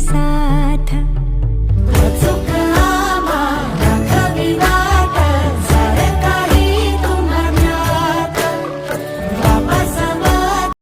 साथ।